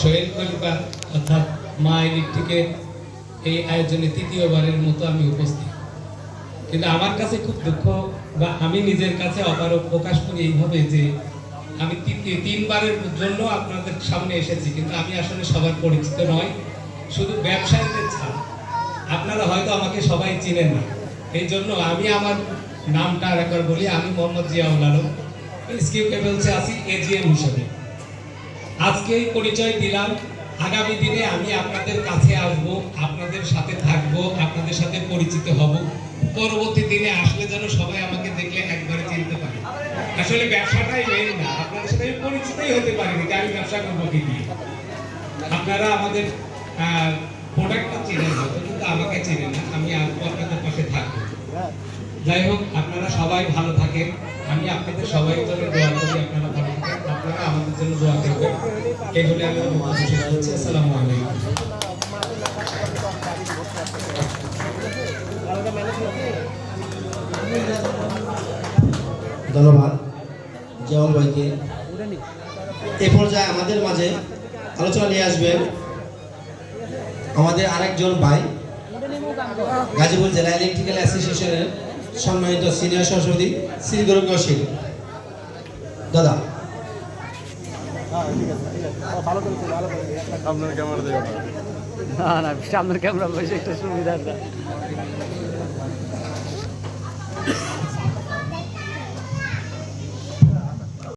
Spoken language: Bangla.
সোহেল খলিফা অর্থাৎ মা ইলেকট্রিকের এই আয়োজনে তৃতীয়বারের মতো আমি উপস্থিত। কিন্তু আমার কাছে খুব দুঃখ বা আমি নিজের কাছে অপারক প্রকাশ করি এইভাবে যে আমি তিনবারের জন্য আপনাদের সামনে এসেছি, কিন্তু আমি আসলে সবার পরিচিত নয় শুধু ব্যবসায়ীদের ছাড়া। আপনারা হয়তো আমাকে সবাই চিনেন না। এই জন্য আমি আমার নামটা আর একবার বলি, আমি মোহাম্মদ জিয়াউল আলম স্কিউ কেবলসে আছি এজিএম হিসেবে। আজকেই পরিচয় দিলাম। আগামী দিনে আমি আপনাদের কাছে আসব, আপনাদের সাথে থাকব, আপনাদের সাথে পরিচিত হব। পরবর্তী দিনে আসলে যেন সবাই আমাকে দেখলে একবারে চিনতে পারে। আসলে ব্যবসাটাই মেন না, আপনাদের সাথে আমি পরিচিতই হতে পারিনি, যে আমি ব্যবসা করব কি দিয়ে। আপনারা আমাদের প্রোডাক্টটা চেনেন হয়তো কিন্তু আমাকে চেনেন না, আমি আসব আপনাদের পাশে থাকব। যাই হোক, আপনারা সবাই ভালো থাকেন। আমি আপনাদের সবাই জন্য দোয়া করি, আপনারা ভালো থাকেন, আপনারা আমাদের জন্য দোয়া এই বলে আমি আসসালামু আলাইকুম। ধন্যবাদ। জওয়াল ভাইকে। এ পর্যায়ে আমাদের মাঝে আলোচনা নিয়ে আসবেন আমাদের আরেকজন ভাই গাজীপুর জেলা ইলেকট্রিক্যাল অ্যাসোসিয়েশনের সম্মানিত সিনিয়র সভাপতি শ্রী কৌশিক। দাদা। আপনার ক্যামেরা না না সামনের ক্যামেরা বসে একটা সুবিধা